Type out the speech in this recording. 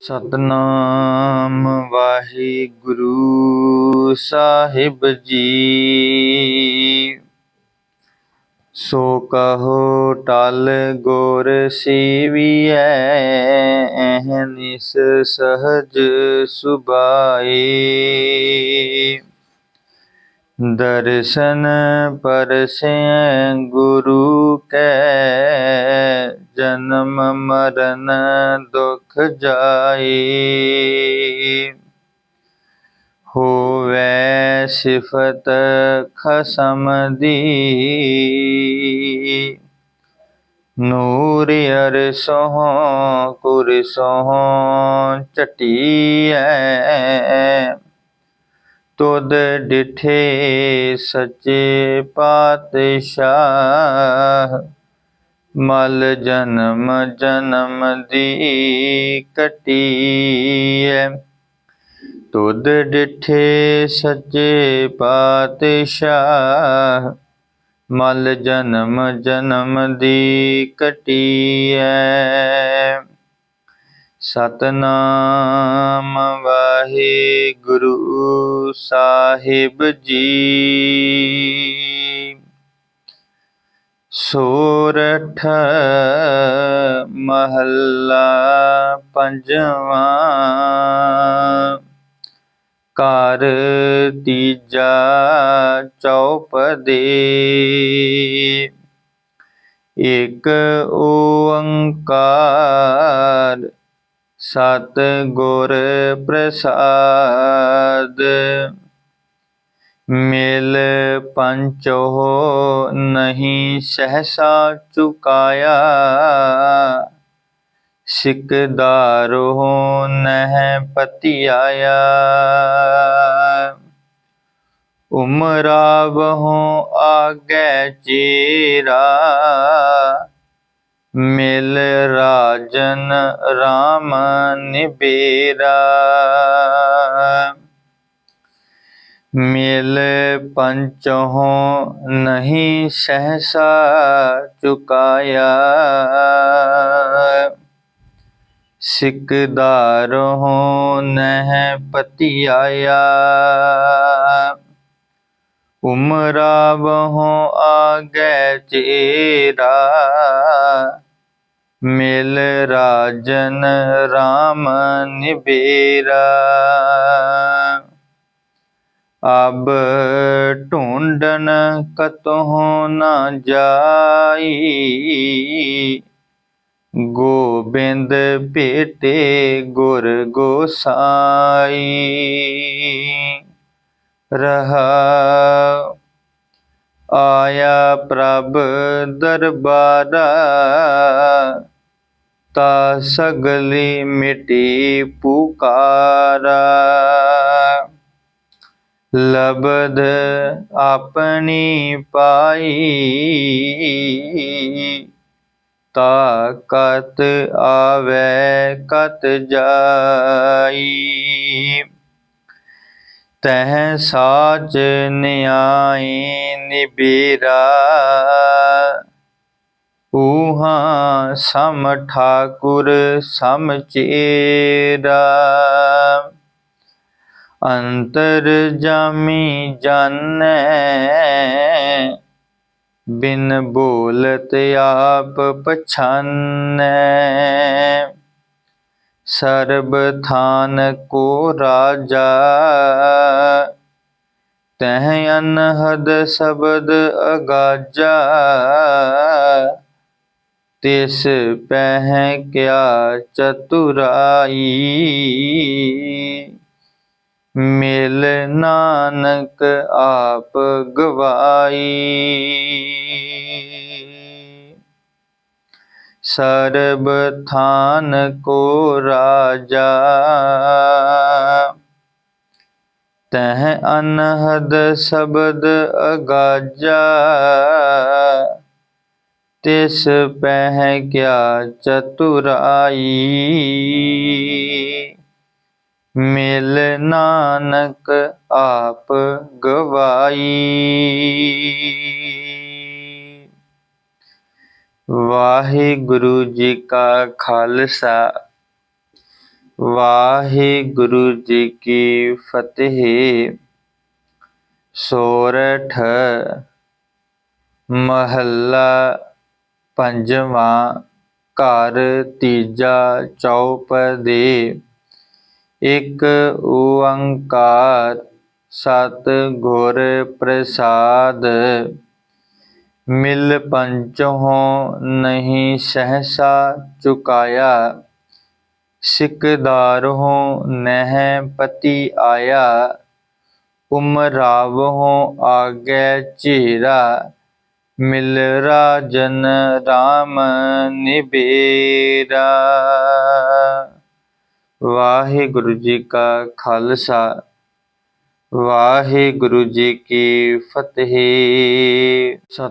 ਸਤਨਾਮ ਵਾਹਿਗੁਰੂ ਸਾਹਿਬ ਜੀ। ਸੋ ਕਹੋ ਟਲ ਗੁਰ ਸੇਵੀਐ ਅਹਨਿਸ ਸਹਜ ਸੁਭਾਏ। ਦਰਸ਼ਨ ਪਰਸੈ ਗੁਰੂ ਕੈ, ਜਨਮ ਮਰਨ ਦੁਖ ਜਾਏ। ਹੋਵੇ ਸਿਫਤ ਖਸਮ ਦੀ, ਨੂਰ ਅਰਸੋਂ ਕੁਰਸੋਂ ਚਟੀਐ ਤੁਧ ਡਿਠੇ ਸੱਚੇ ਪਾਤਸ਼ਾਹ। ਮਲ ਜਨਮ ਜਨਮ ਦੀ ਕਟੀਐ। ਤੁਧ ਡਿਠੇ ਸੱਚੇ ਪਾਤਸ਼ਾਹ। ਮਲ ਜਨਮ ਜਨਮ ਦੀ ਕਟੀਐ। ਸਤਨਾਮ ਵਾਹਿਗੁਰੂ ਸਾਹਿਬ ਜੀ। ਸੋਰਠ ਮਹੱਲਾ ਪੰਜਵਾਂ। ਘਰ ਤੀਜਾ ਚੌਪਦੇ ਇਕ ਓੰਕਾਰ ਸਤ ਗੁਰ ਪ੍ਰਸਾਦ। ਮਿਲ ਪੰਚੋ ਨਹੀਂ ਸਹਸਾ ਚੁਕਾਇਆ। ਸਿਕਦਾਰੋ ਨਹਿ ਪਤਿਆਇਆ। ਉਮਰਾ ਬਹੁ ਆਗੇ ਚੀਰਾ ਮਿਲ ਰਾਜਨ ਰਾਮ ਨਿਬੇਰਾ ਮਿਲ ਪੰਚਹੁ ਨਹੀਂ ਸਹਸਾ ਚੁਕਾਇਆ ਸਿਕਦਾਰਹੁ ਨਹਿ ਪਤਿਆਇਆ ਉਮਰਾ ਬਹੁ ਆਗੇ ਚੇਰਾ ਮਿਲ ਰਾਜਨ ਰਾਮ ਨਿਬੇਰਾ ਅਬ ਢੂੰਡਨ ਕਤਹੁ ਨਾ ਜਾਈ। ਗੋਬਿੰਦ ਭੇਟੇ ਗੁਰ ਗੋਸਾਈ। ਰਹਾ ਆਇਆ ਪ੍ਰਭ ਦਰਬਾਰਾ। ਤਾ ਸਗਲੀ ਮਿਟੀ ਪੁਕਾਰਾ। ਲਬਦ ਆਪਣੀ ਪਾਈ ਤਾ ਕਤ ਆਵੇ ਕਤ ਜਾਈ। ਤਹ ਸਾਚ ਨਿਆਈ ਨਿਬੇਰਾ। ਊਹਾ ਸਮ ਠਾਕੁਰ ਸਮ ਚੇਰਾ। ਅੰਤਰ ਜਾਮੀ ਜਾਣੈ, ਬਿਨ ਬੋਲਤ ਆਪ ਪਛਾਨੈ। ਸਰਬ ਥਾਨ ਕੋ ਰਾਜਾ, ਤਹਿ ਅਨਹਦ ਸ਼ਬਦ ਅਗਾਜਾ। ਤਿਸ ਪਹਿ ਕਿਆ ਚਤੁਰਾਈ ਮਿਲ ਨਾਨਕ ਆਪ ਗਵਾਈ ਸਰਬ ਥਾਨ ਕੋ ਰਾਜਾ ਤਹ ਅਨਹਦ ਸ਼ਬਦ ਅਗਾਜਾ ਤਿਸ ਪਹਿ ਕਿਆ ਚਤੁਰਾਈ ਮਿਲ ਨਾਨਕ ਆਪ ਗਵਾਈ ਵਾਹਿਗੁਰੂ ਜੀ ਕਾ ਖਾਲਸਾ ਵਾਹਿਗੁਰੂ ਜੀ ਕੀ ਫਤਿਹ ਸੋਰਠ ਮਹੱਲਾ ਪੰਜਵਾਂ ਘਰ ਤੀਜਾ ਚੌਪਦੇ ਇੱਕ ਓੰਕਾਰ ਸਤ ਗੁਰ ਪ੍ਰਸਾਦ। ਮਿਲ ਪੰਚਹੁ ਨਹੀਂ ਸਹਸਾ ਚੁਕਾਇਆ। ਸਿਕਦਾਰਹੁ ਨਹਿ ਪਤੀ ਆਇਆ। ਉਮਰਾਵਹੁ ਆਗੈ ਚੇਰਾ। ਮਿਲ ਰਾਜਨ RAM ਨਿਬੇਰਾ। ਵਾਹਿਗੁਰੂ ਜੀ ਕਾ ਖਾਲਸਾ ਵਾਹਿਗੁਰੂ ਜੀ ਕੀ ਫਤਿਹ। ਸਤਿ